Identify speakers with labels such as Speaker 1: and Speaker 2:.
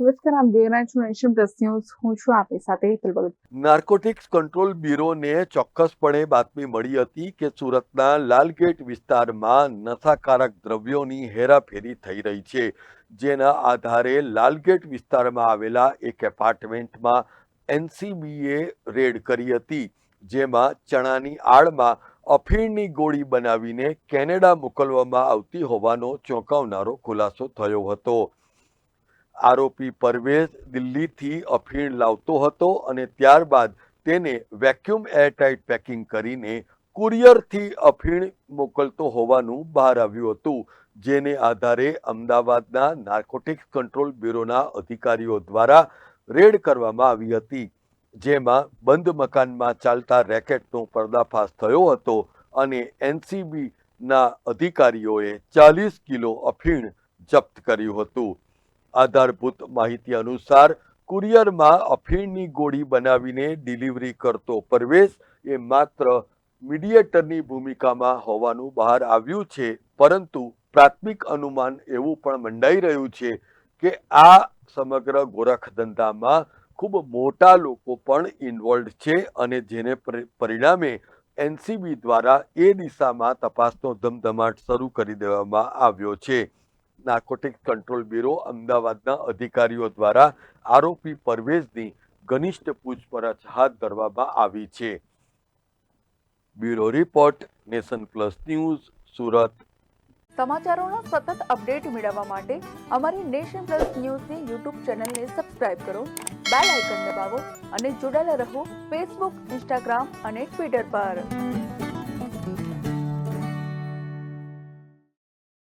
Speaker 1: નમસ્કાર આપ જોઈ રહ્યા છો હું છું આપની સાથે હેતલ
Speaker 2: નાર્કોટિક્સ કંટ્રોલ બ્યુરોને ચોક્કસપણે બાતમી મળી હતી કે સુરતના લાલગેટ વિસ્તારમાં નશાકારક દ્રવ્યોની હેરાફેરી થઈ રહી છે. જેના આધારે લાલગેટ વિસ્તારમાં આવેલા એક એપાર્ટમેન્ટમાં એનસીબીએ રેડ કરી હતી. જેમાં ચણાની આડમાં અફીણની ગોળી બનાવીને કેનેડા મોકલવામાં આવતી હોવાનો ચોંકાવનારો ખુલાસો થયો હતો. આરોપી પરવેઝ દિલ્હીથી અફીણ લાવતો હતો અને ત્યારબાદ તેને વેક્યુમ એરટાઇટ પેકિંગ કરીને કુરિયરથી અફીણ મોકલતો હોવાનું બહાર આવ્યું હતું, જેને આધારે અમદાવાદના નાર્કોટિક્સ કંટ્રોલ બ્યુરોના અધિકારીઓ દ્વારા રેડ કરવામાં આવી હતી, જેમાં બંધ મકાનમાં ચાલતા રેકેટનો પર્દાફાશ થયો હતો અને એનસીબીના અધિકારીઓએ ચાલીસ કિલો અફીણ જપ્ત કર્યું હતું. આધારભૂત માહિતી અનુસાર કુરિયરમાં અફીણની ગોળી બનાવીને ડિલિવરી કરતો પરવેશ એ માત્ર મીડિયેટરની ભૂમિકામાં હોવાનું બહાર આવ્યું છે, પરંતુ પ્રાથમિક અનુમાન એવું પણ મંડાઈ રહ્યું છે કે આ સમગ્ર ગોરખ ધંધામાં ખૂબ મોટા લોકો પણ ઇન્વોલ્વ છે અને જેને પરિ- પરિણામે એનસીબી દ્વારા એ દિશામાં તપાસનો ધમધમાટ શરૂ કરી દેવામાં આવ્યો છે. નાર્કોટિક્સ કંટ્રોલ બ્યુરો અમદાવાદના અધિકારીઓ દ્વારા આરોપી પરવેઝની ઘનિષ્ઠ પૂછપરછ હાથ ધરવામાં આવી છે. Bureau report, Nation Plus News, Surat.
Speaker 3: સમાચારોના સતત અપડેટ મેળવવા માટે અમારી નેશન પ્લસ ન્યૂઝની યુટ્યુબ ચેનલને સબસ્ક્રાઇબ કરો, બેલ આઇકન દબાવો અને જોડાયેલા રહો ફેસબુક, ઇન્સ્ટાગ્રામ અને ટ્વિટર પર.